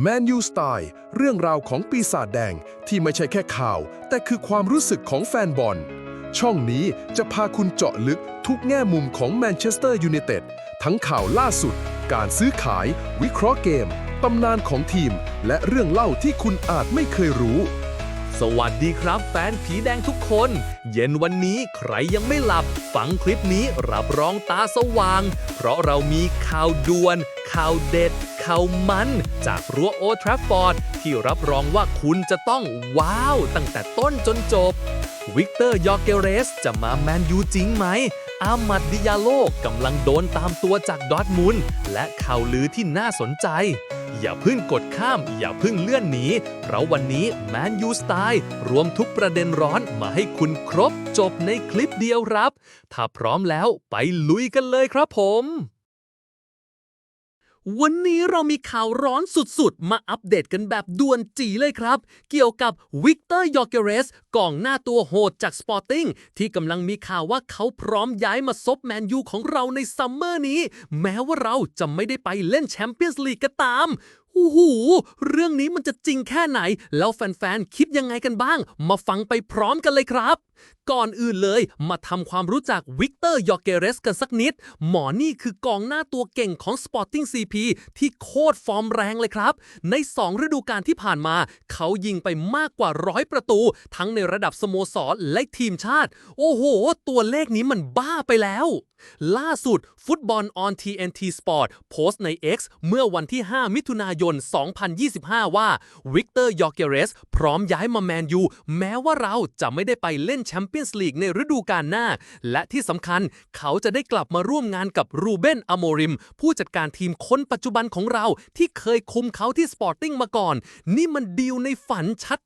แมนยูสไตล์เรื่องราวของปีศาจแดงที่ไม่ใช่แค่ข่าว แต่คือความรู้สึกของแฟนบอล ช่องนี้จะพาคุณเจาะลึกทุกแง่มุมของแมนเชสเตอร์ยูไนเต็ดทั้งข่าวล่าสุด การซื้อขาย วิเคราะห์เกม ตำนานของทีม และเรื่องเล่าที่คุณอาจไม่เคยรู้ สวัสดีครับแฟนผีแดงทุกคน เย็นวันนี้ใครยังไม่หลับ ฟังคลิปนี้รับรองตาสว่าง เพราะเรามีข่าวด่วน ข่าวเด็ด ข่าวมัน จากรั้วโอทราฟฟอร์ด ที่รับรองว่าคุณจะต้องว้าว ตั้งแต่ต้นจนจบ วิกเตอร์ยอร์เกเรส จะมาแมนยูจริงไหมอามัดดิยาโลกำลังโดนตามตัวจากดอทมุนและข่าวลือที่น่าสนใจ อย่าพึ่งกดข้าม อย่าพึ่งเลื่อนหนีเพราะวันนี้แมนยูสไตล์รวมทุกประเด็นร้อนมาให้คุณครบจบในคลิปเดียวครับ ถ้าพร้อมแล้วไปลุยกันเลยครับผม วันนี้เรามีข่าวร้อนสุดๆ มาอัปเดตกันแบบด่วนจีเลยครับ เกี่ยวกับวิกเตอร์ยอร์เกเรสกองหน้าตัวโหดจากสปอร์ติ้งที่กำลังมีข่าวว่าเขาพร้อมย้ายมาซบแมนยูของเราในซัมเมอร์นี้ แม้ว่าเราจะไม่ได้ไปเล่นแชมเปี้ยนส์ลีกก็ตาม โอ้โหเรื่องนี้มันจะจริงแค่ไหน แล้วแฟนๆ คิดยังไงกันบ้าง มาฟังไปพร้อมกันเลยครับ ก่อนอื่นเลย มาทำความรู้จักวิกเตอร์ยอร์เกเรสกันสักนิด หมอนี่คือกองหน้าตัวเก่งของ Sporting CP ที่โคตรฟอร์มแรงเลยครับ ใน 2 ฤดูกาลที่ผ่านมา เขายิงไปมากกว่าร้อยประตู ทั้งในระดับสโมสรและทีมชาติ โอ้โห ตัวเลขนี้มันบ้าไปแล้วล่าสุดฟุตบอล on TNT Sport โพสต์ใน X เมื่อวันที่ 5 มิถุนายน2025 ว่าวิกเตอร์ยอร์เกเรสพร้อมย้ายมาแมนยูแม้ว่าเราจะไม่ได้ไปเล่นแชมเปี้ยนส์ลีกในฤดูกาลหน้า และที่สำคัญเขาจะได้กลับมาร่วมงานกับรูเบนอโมริม ผู้จัดการทีมคนปัจจุบันของเราที่เคยคุมเขาที่สปอร์ติ้งมาก่อน นี่มันดีลในฝัน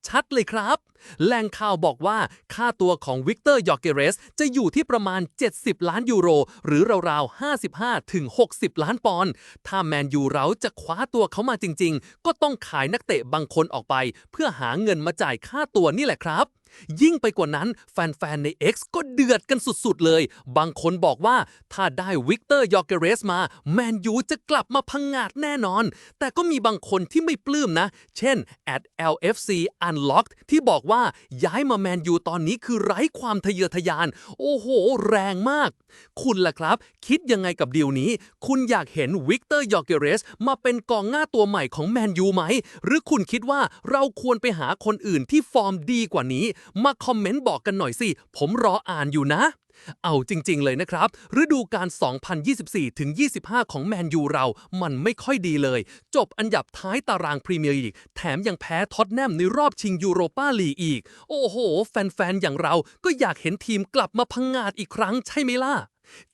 ชัดๆเลยครับ แหล่งข่าวบอกว่าค่าตัวของวิกเตอร์ยอร์เกเรส จะอยู่ที่ประมาณ 70 ล้านยูโร หรือราวๆ 55 ถึง 60 ล้านปอนด์ ถ้าแมนยูเราจะคว้าตัวเขามาจริงๆ ก็ต้องขายนักเตะบางคนออกไป เพื่อหาเงินมาจ่ายค่าตัวนี่แหละครับ ยิ่งไปกว่านั้นแฟนๆ ใน X ก็เดือดกันสุดๆ เลย บางคนบอกว่าถ้าได้วิกเตอร์ยอร์เกเรสมา แมนยูจะกลับมาพังงาดแน่นอน แต่ก็มีบางคนที่ไม่ปลื้มนะ เช่น at LFC Unlocked ที่บอกว่าย้ายมาแมนยูตอนนี้คือไร้ความทะเยอทะยาน โอ้โห แรงมาก คุณล่ะครับ คิดยังไงกับดีลนี้ คุณอยากเห็นวิกเตอร์ยอร์เกเรสมาเป็นกองหน้าตัวใหม่ของแมนยูไหม หรือคุณคิดว่าเราควรไปหาคนอื่นที่ฟอร์มดีกว่านี้มาคอมเมนต์บอกกันหน่อยสิ ผมรออ่านอยู่นะ เอาจริง ๆ เลยนะครับ ฤดูกาล 2024 ถึง 25 ของแมนยูเรา มันไม่ค่อยดีเลย จบอันดับท้ายตารางพรีเมียร์ลีก แถมยังแพ้ท็อตแนมในรอบชิงยูโรปาลีกอีก โอ้โห แฟน ๆ อย่างเราก็อยากเห็นทีมกลับมาพังงาดอีกครั้งใช่ไหมล่ะ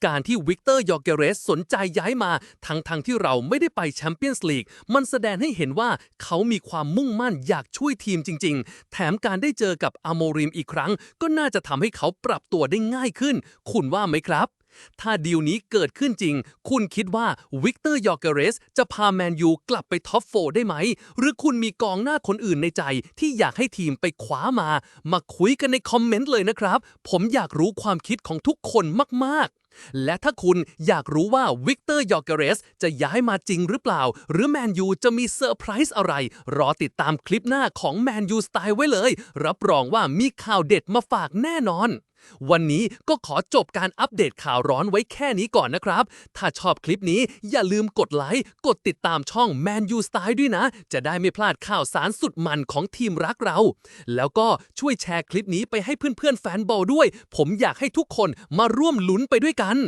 การที่วิกเตอร์ยอร์เกเรสสนใจย้ายมาทั้งทงที่เราไม่ได้ไปแชมเปี้ยนส์ลีกมันแสดงให้เห็นว่าเขามีความมุ่งมั่นอยากช่วยทีมจริง ๆ แถมการได้เจอกับอโมริมอีกครั้ง ก็น่าจะทำให้เขาปรับตัวได้ง่ายขึ้น คุณว่าไหมครับ ถ้าดีลนี้เกิดขึ้นจริง คุณคิดว่าวิกเตอร์ยอร์เกเรสจะพาแมนยูกลับไปท็อปโฟได้ไหม หรือคุณมีกองหน้าคนอื่นในใจ ที่อยากให้ทีมไปคว้ามา มาคุยกันในคอมเมนต์เลยนะครับ ผมอยากรู้ความคิดของทุกคนมากๆ และถ้าคุณอยากรู้ว่าวิกเตอร์ยอร์เกเรส จะย้ายมาจริงหรือเปล่า หรือแมนยูจะมีเซอร์ไพรส์อะไร รอติดตามคลิปหน้าของแมนยูสไตล์ไว้เลย รับรองว่ามีข่าวเด็ดมาฝากแน่นอน วันนี้ก็ขอจบการอัปเดตข่าวร้อนไว้แค่นี้ก่อนนะครับ ถ้าชอบคลิปนี้อย่าลืมกดไลค์ กดติดตามช่อง Man U Style ด้วยนะ จะได้ไม่พลาดข่าวสารสุดมันของทีมรักเรา แล้วก็ช่วยแชร์คลิปนี้ไปให้เพื่อนๆแฟนบอลด้วย ผมอยากให้ทุกคนมาร่วมลุ้นไปด้วยกัน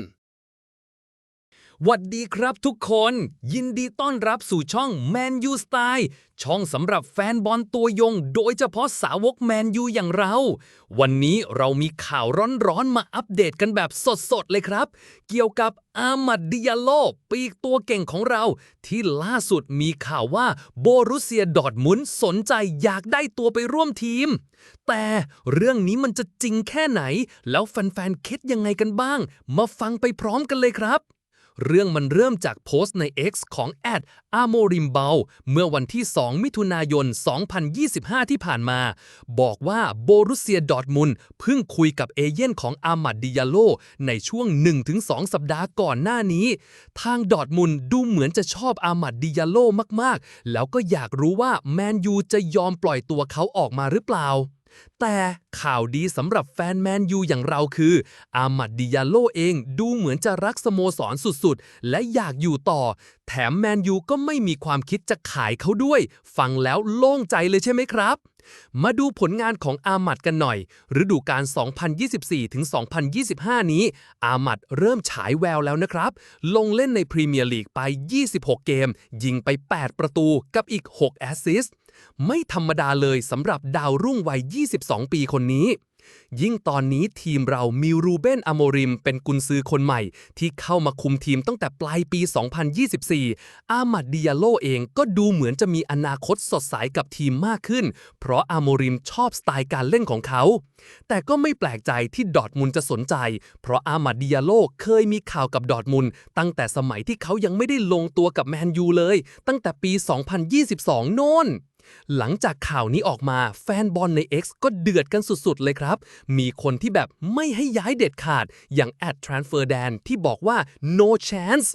หวัดดีครับทุกคน ยินดีต้อนรับสู่ช่อง Man U Style ช่องสำหรับแฟนบอลตัวยง โดยเฉพาะสาวกแมนยูอย่างเรา วันนี้เรามีข่าวร้อนๆ มาอัปเดตกันแบบสดๆ เลยครับ เกี่ยวกับอามัดดิยาโล ปีกตัวเก่งของเรา ที่ล่าสุดมีข่าวว่าโบรุเซียดอร์มุนสนใจอยากได้ตัวไปร่วมทีม แต่เรื่องนี้มันจะจริงแค่ไหน แล้วแฟนๆคิดยังไงกันบ้าง มาฟังไปพร้อมกันเลยครับ เรื่องมันเริ่มจากโพสต์ใน X ของแอดอาโมริมเบาเมื่อวันที่ 2 มิถุนายน 2025 ที่ผ่านมา บอกว่าโบรุเซียดอทมุนเพิ่งคุยกับเอเย่นของอามัดดิยาโล ในช่วง 1-2 สัปดาห์ก่อนหน้านี้ ทางดอทมุนด์ดูเหมือนจะชอบอามัดดิยาโลมาก ๆ แล้วก็อยากรู้ว่าแมนยูจะยอมปล่อยตัวเขาออกมาหรือเปล่า แต่ข่าวดีสำหรับแฟนแมนยูอย่างเราคือ อามัดดิยาโลเองดูเหมือนจะรักสโมสรสุดๆ และอยากอยู่ต่อ แถมแมนยูก็ไม่มีความคิดจะขายเขาด้วย ฟังแล้วโล่งใจเลยใช่ไหมครับ มาดูผลงานของอามัดกันหน่อย ฤดูกาล 2024-2025 นี้ อามัดเริ่มฉายแววแล้วนะครับ ลงเล่นในพรีเมียร์ลีกไป 26 เกม ยิงไป 8 ประตูกับอีก 6 แอสซิสต์ ไม่ธรรมดาเลยสำหรับดาวรุ่งวัย 22 ปีคนนี้ ยิ่งตอนนี้ทีมเรามีรูเบนอโมริม เป็นกุนซือคนใหม่ ที่เข้ามาคุมทีมตั้งแต่ปลายปี 2024 อามัดดิยาโลเองก็ดูเหมือนจะมีอนาคตสดใสกับทีมมากขึ้น เพราะอโมริมชอบสไตล์การเล่นของเขา แต่ก็ไม่แปลกใจที่ดอร์ทมุนจะสนใจ เพราะอามัดดิยาโลเคยมีข่าวกับดอร์ทมุนตั้งแต่สมัยที่เขายังไม่ได้ลงตัวกับแมนยูเลย ตั้งแต่ปี 2022 โน่น หลังจากข่าวนี้ออกมาแฟนบอลใน X ก็เดือดกันสุดๆ เลยครับ มีคนที่แบบไม่ให้ย้ายเด็ดขาด อย่างแอด Transfer Dan ที่บอกว่า no chance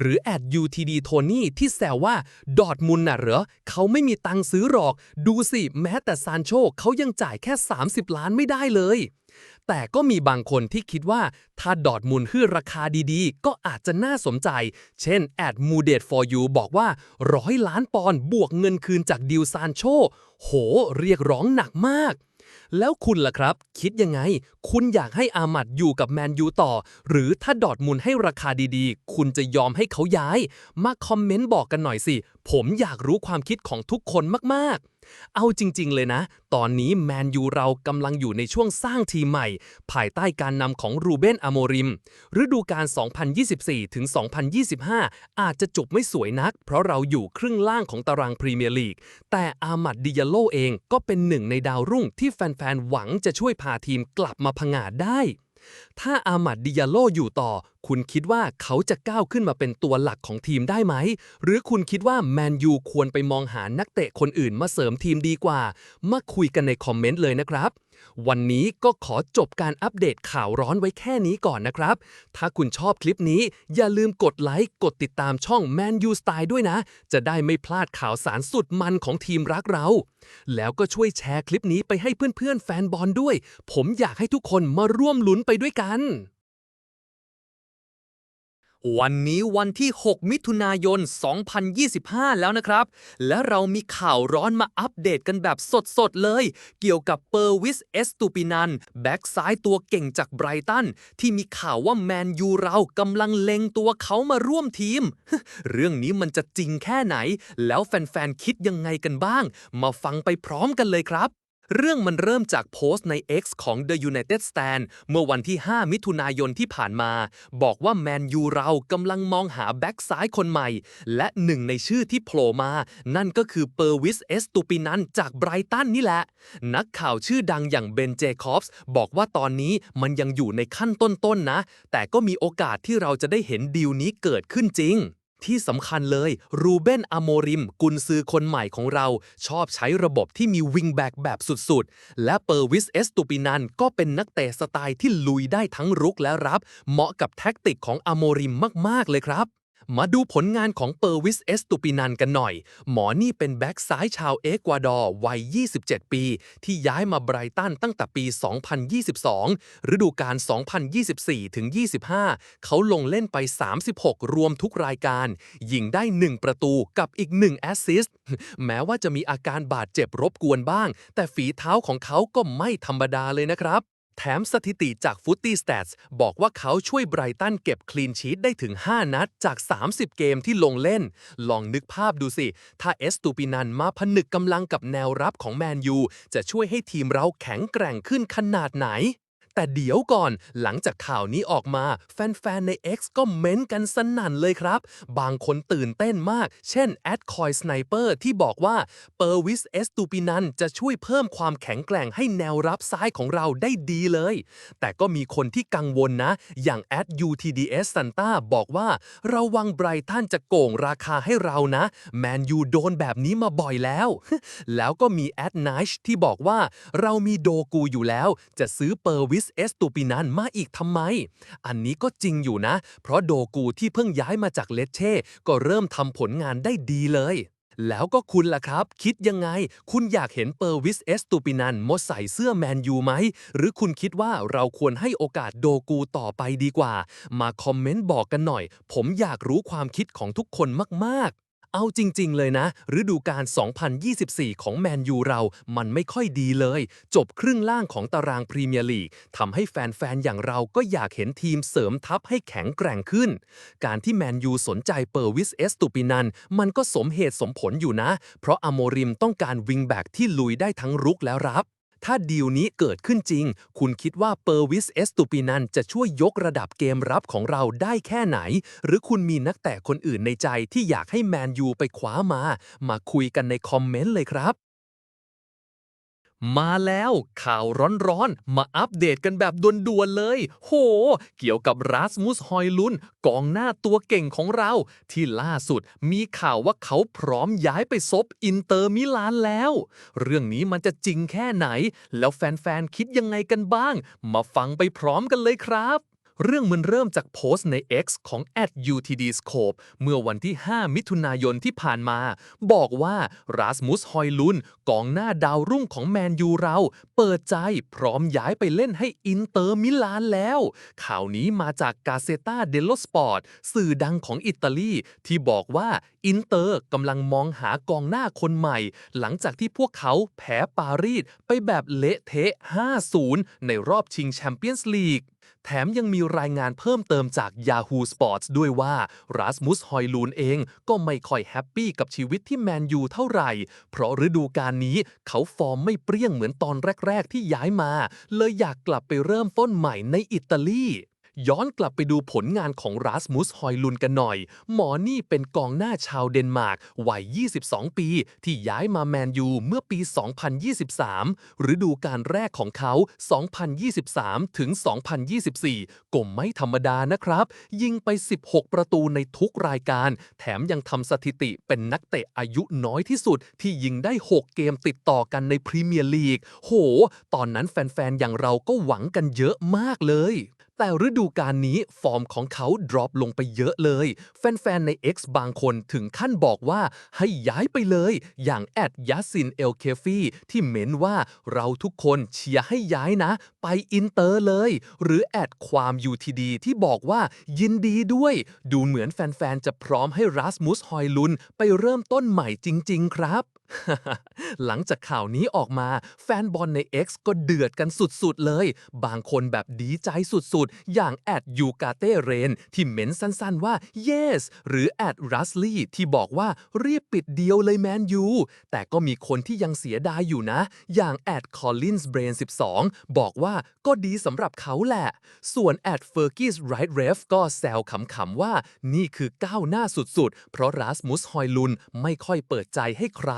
หรือแอด UTD Tony ที่แซวว่าดอร์ทมุนน่ะเหรอเขาไม่มีตังค์ซื้อหรอก ดูสิ แม้แต่ซานโชเขายังจ่ายแค่ 30 ล้านไม่ได้เลย แต่ก็มีบางคนที่คิดว่าถ้าดอร์ทมุนด์ให้ราคาดีๆ ก็อาจจะน่าสนใจ เช่นแอด m o o d e d for you บอกว่าร้อยล้านปอนด์บวกเงินคืนจากดิวซานโช โห เรียกร้องหนักมาก แล้วคุณล่ะครับ คิดยังไง คุณอยากให้อามัดอยู่กับแมนยูต่อ หรือถ้าดอร์ทมุนด์ให้ราคาดีๆ คุณจะยอมให้เขาย้าย มาคอมเมนต์บอกกันหน่อยสิ ผมอยากรู้ความคิดของทุกคนมากๆ เอาจริง ๆ เลยนะ ตอนนี้แมนยูเรากำลังอยู่ในช่วงสร้างทีมใหม่ ภายใต้การนำของรูเบนอโมริม ฤดูกาล 2024 ถึง 2025 อาจจะจบไม่สวยนัก เพราะเราอยู่ครึ่งล่างของตารางพรีเมียร์ลีก แต่อามัดดิยาโลเองก็เป็นหนึ่งในดาวรุ่งที่แฟน ๆ หวังจะช่วยพาทีมกลับมาผงาดได้ ถ้าอามัดดิยาโลอยู่ต่อ คุณคิดว่าเขาจะก้าวขึ้นมาเป็นตัวหลักของทีมได้ไหม หรือคุณคิดว่าแมนยูควรไปมองหานักเตะคนอื่นมาเสริมทีมดีกว่า มาคุยกันในคอมเมนต์เลยนะครับ วันนี้ก็ขอจบการอัปเดตข่าวร้อนไว้แค่นี้ก่อนนะครับ ถ้าคุณชอบคลิปนี้อย่าลืมกดไลค์ กดติดตามช่อง Man U Style ด้วยนะ จะได้ไม่พลาดข่าวสารสุดมันของทีมรักเรา แล้วก็ช่วยแชร์คลิปนี้ไปให้เพื่อนๆแฟนบอลด้วย ผมอยากให้ทุกคนมาร่วมลุ้นไปด้วยกัน วันนี้วันที่ 6 มิถุนายน 2025 แล้วนะครับ และเรามีข่าวร้อนมาอัปเดตกันแบบสดๆ เลย เกี่ยวกับเปอร์วิสเอสตูปินันแบ็กซ้ายตัวเก่งจากไบรตัน ที่มีข่าวว่าแมนยูเรากำลังเล็งตัวเขามาร่วมทีม เรื่องนี้มันจะจริงแค่ไหน แล้วแฟนๆ คิดยังไงกันบ้าง มาฟังไปพร้อมกันเลยครับ เรื่องมันเริ่มจากโพสต์ใน X ของ The United Stand เมื่อวันที่ 5 มิถุนายนที่ผ่านมา บอกว่าแมนยูเรากำลังมองหาแบ็กซ้ายคนใหม่ และหนึ่งในชื่อที่โผล่มา นั่นก็คือเปอร์วิสเอสตูปินันจากไบรตันนี่แหละ นักข่าวชื่อดังอย่างเบนเจคอบส์บอกว่าตอนนี้มันยังอยู่ในขั้นต้นๆนะ แต่ก็มีโอกาสที่เราจะได้เห็นดีลนี้เกิดขึ้นจริง ที่สำคัญเลย รูเบนอโมริม กุนซือคนใหม่ของเรา ชอบใช้ระบบที่มีวิงแบ็กแบบสุดๆ และเปอร์วิสเอสตูปินันก็เป็นนักเตะสไตล์ที่ลุยได้ทั้งรุกและรับ เหมาะกับแท็กติกของอโมริมมากๆเลยครับ มาดูผลงานของเปอร์วิสเอสตูปินันกันหน่อย หมอนี่เป็นแบ็กซ้ายชาวเอกวาดอร์วัย 27 ปี ที่ย้ายมาไบรตันตั้งแต่ปี 2022 ฤดูกาล 2024 ถึง 25 เขาลงเล่นไป 36 รวมทุกรายการ ยิงได้ 1 ประตูกับอีก 1 แอสซิสต์ แม้ว่าจะมีอาการบาดเจ็บรบกวนบ้าง แต่ฝีเท้าของเขาก็ไม่ธรรมดาเลยนะครับ แถมสถิติจากฟุตตี้สเตสบอกว่าเขาช่วยไบรตันเก็บคลีนชีตได้ถึง 5 นัดจาก 30 เกมที่ลงเล่น ลองนึกภาพดูสิ ถ้าเอสตูปินันมาผนึกกำลังกับแนวรับของแมนยู จะช่วยให้ทีมเราแข็งแกร่งขึ้นขนาดไหน แต่เดี๋ยวก่อน หลังจากข่าวนี้ออกมา แฟน ๆ ใน X ก็เม้นต์กันสนั่นเลยครับ บางคนตื่นเต้นมาก เช่นแอดคอยสไนเปอร์ที่บอกว่าเปอร์วิสเอสตูปินันจะช่วยเพิ่มความแข็งแกร่งให้แนวรับซ้ายของเราได้ดีเลย แต่ก็มีคนที่กังวลนะ อย่างแอด UTDS Santa บอกว่า ระวังไบรตันจะโกงราคาให้เรานะ แมนยูโดนแบบนี้มาบ่อยแล้ว แล้วก็มีแอด n i ชที่บอกว่า เรามีโดกูอยู่แล้ว จะซื้อเปอร์วิสเอสตูปินันมาอีกทำไม อันนี้ก็จริงอยู่นะ เพราะโดกูที่เพิ่งย้ายมาจากเลเช่ก็เริ่มทำผลงานได้ดีเลย แล้วก็คุณล่ะครับ คิดยังไง คุณอยากเห็นเปอร์วิสเอสตูปินันมดใส่เสื้อแมนยูไหม หรือคุณคิดว่าเราควรให้โอกาสโดกูต่อไปดีกว่า มาคอมเมนต์บอกกันหน่อย ผมอยากรู้ความคิดของทุกคนมากๆ เอาจริง ๆ เลยนะฤดูกาล 2024 ของแมนยูเรา มันไม่ค่อยดีเลย จบครึ่งล่างของตารางพรีเมียร์ลีกทำให้แฟน ๆ อย่างเราก็อยากเห็นทีมเสริมทัพให้แข็งแกร่งขึ้น การที่แมนยูสนใจเปอร์วิสเอสตูปินัน มันก็สมเหตุสมผลอยู่นะ เพราะอโมริมต้องการวิงแบ็กที่ลุยได้ทั้งรุกและรับ ถ้าดีลนี้เกิดขึ้นจริง คุณคิดว่าเปอร์วิสเอสตูปินันจะช่วยยกระดับเกมรับของเราได้แค่ไหน หรือคุณมีนักแตะคนอื่นในใจที่อยากให้แมนยูไปคว้ามา มาคุยกันในคอมเมนต์เลยครับ มาแล้วข่าวร้อนๆ มาอัปเดตกันแบบด่วนๆเลย โห เกี่ยวกับรัสมุสฮอยลุนกองหน้าตัวเก่งของเรา ที่ล่าสุดมีข่าวว่าเขาพร้อมย้ายไปซบอินเตอร์มิลานแล้ว เรื่องนี้มันจะจริงแค่ไหน แล้วแฟนๆ คิดยังไงกันบ้าง มาฟังไปพร้อมกันเลยครับ เรื่องมันเริ่มจากโพสต์ใน X ของ @UTDscope เมื่อวันที่ 5 มิถุนายนที่ผ่านมา บอกว่าราสมุสฮอยลุนกองหน้าดาวรุ่งของแมนยูเรา เปิดใจพร้อมย้ายไปเล่นให้อินเตอร์มิลานแล้ว ข่าวนี้มาจากกาเซตาเดลโลสปอร์ตสื่อดังของอิตาลี ที่บอกว่าอินเตอร์กำลังมองหากองหน้าคนใหม่ หลังจากที่พวกเขาแพ้ปารีสไปแบบเละเทะ 5-0 ในรอบชิงแชมเปี้ยนส์ลีก แถมยังมีรายงานเพิ่มเติมจาก Yahoo Sports ด้วยว่ารัสมุสฮอยลูนเองก็ไม่ค่อยแฮปปี้กับชีวิตที่แมนยูเท่าไหร่ เพราะฤดูกาลนี้เขาฟอร์มไม่เปรี้ยงเหมือนตอนแรก ๆ ที่ย้ายมา เลยอยากกลับไปเริ่มต้นใหม่ในอิตาลี ย้อนกลับไปดูผลงานของรัสมุสฮอยลุนกันหน่อย หมอนี่เป็นกองหน้าชาวเดนมาร์กวัย 22 ปี ที่ย้ายมาแมนยูเมื่อปี 2023 ฤดูกาลแรกของเขา 2023 ถึง 2024 ก็ไม่ธรรมดานะครับ ยิงไป 16 ประตูในทุกรายการ แถมยังทำสถิติเป็นนักเตะอายุน้อยที่สุด ที่ยิงได้ 6 เกมติดต่อกันในพรีเมียร์ลีก โห ตอนนั้นแฟนๆ อย่างเราก็หวังกันเยอะมากเลย แต่ฤดูกาลนี้ฟอร์มของเขาดรอปลงไปเยอะเลย แฟน ๆ ใน X บางคนถึงขั้นบอกว่าให้ย้ายไปเลย อย่างแอดยัสซินเอลเคฟีที่เม้นว่าเราทุกคนเชียร์ให้ย้ายนะ ไปอินเตอร์เลย หรือแอดความ UTD ที่บอกว่ายินดีด้วย ดูเหมือนแฟน ๆ จะพร้อมให้รัสมุสฮอยลุน ไปเริ่มต้นใหม่จริง ๆ ครับ หลังจากข่าวนี้ออกมา แฟนบอลใน X ก็เดือดกันสุด ๆ เลย บางคนแบบดีใจสุดๆอย่างแอดยูกาเต้เรนที่เม้นสั้นๆว่า yes หรือแอดรัสลี่ที่บอกว่ารีบปิดเดียวเลยแมนยูแต่ก็มีคนที่ยังเสียดายอยู่นะ อย่างแอดคอลลินส์เบรน12 บอกว่าก็ดีสำหรับเขาแหละ ส่วนแอดเฟอร์กิสไรท์เรฟก็แซวขำๆว่านี่คือก้าวหน้าสุดๆ เพราะรัสมุสฮอยลุนไม่ค่อยเปิดใจให้ใคร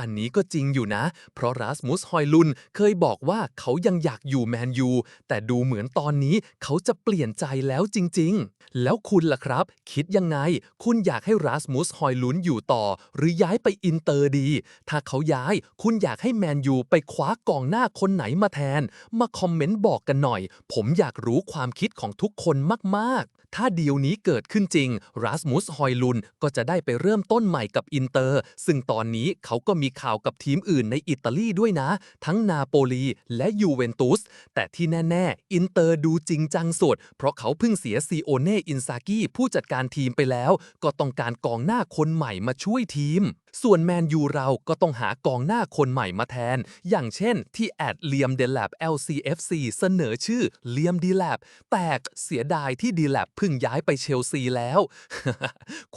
อันนี้ก็จริงอยู่นะ เพราะรัสมุสฮอยลุนเคยบอกว่าเขายังอยากอยู่แมนยูแต่ดูเหมือนมือนตอนนี้เขาจะเปลี่ยนใจแล้วจริง ๆ แล้วคุณล่ะครับ คิดยังไง คุณอยากให้รัสมุสฮอยลุนอยู่ต่อ หรือย้ายไปอินเตอร์ดี ถ้าเขาย้าย คุณอยากให้แมนยูไปคว้ากองหน้าคนไหนมาแทน มาคอมเมนต์บอกกันหน่อย ผมอยากรู้ความคิดของทุกคนมากๆ ถ้าดีลนี้เกิดขึ้นจริง รัสมุส ฮอยลุน ก็จะได้ไปเริ่มต้นใหม่กับอินเตอร์ ซึ่งตอนนี้เขาก็มีข่าวกับทีมอื่นในอิตาลีด้วยนะ ทั้งนาโปลีและยูเวนตุส แต่ที่แน่ ๆ อินเตอร์ดูจริงจังสุด เพราะเขาเพิ่งเสียซีโอเน่ อินซากิผู้จัดการทีมไปแล้ว ก็ต้องการกองหน้าคนใหม่มาช่วยทีม ส่วนแมนยูเราก็ต้องหากองหน้าคนใหม่มาแทน อย่างเช่นที่แอดเลียมเดล a บ LCFC เสนอชื่อเลียมดีแลบแต่เสียดายที่ดีแลบเพิ่งย้ายไปเชลซีแล้ว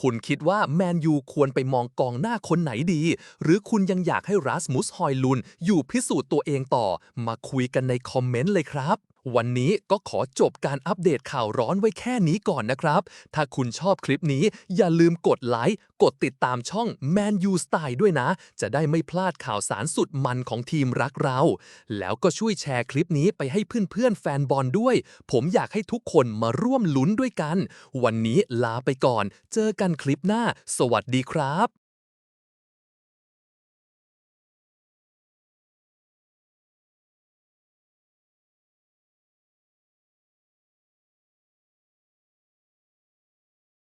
คุณคิดว่าแมนยูควรไปมองกองหน้าคนไหนดี หรือคุณยังอยากให้รัสมุสฮอยลุนอยู่พิสูจน์ตัวเองต่อ มาคุยกันในคอมเมนต์เลยครับวันนี้ก็ขอจบการอัปเดตข่าวร้อนไว้แค่นี้ก่อนนะครับ ถ้าคุณชอบคลิปนี้อย่าลืมกดไลค์ กดติดตามช่อง Man U Style ด้วยนะ จะได้ไม่พลาดข่าวสารสุดมันของทีมรักเรา แล้วก็ช่วยแชร์คลิปนี้ไปให้เพื่อนๆแฟนบอลด้วย ผมอยากให้ทุกคนมาร่วมลุ้นด้วยกัน วันนี้ลาไปก่อน เจอกันคลิปหน้า สวัสดีครับ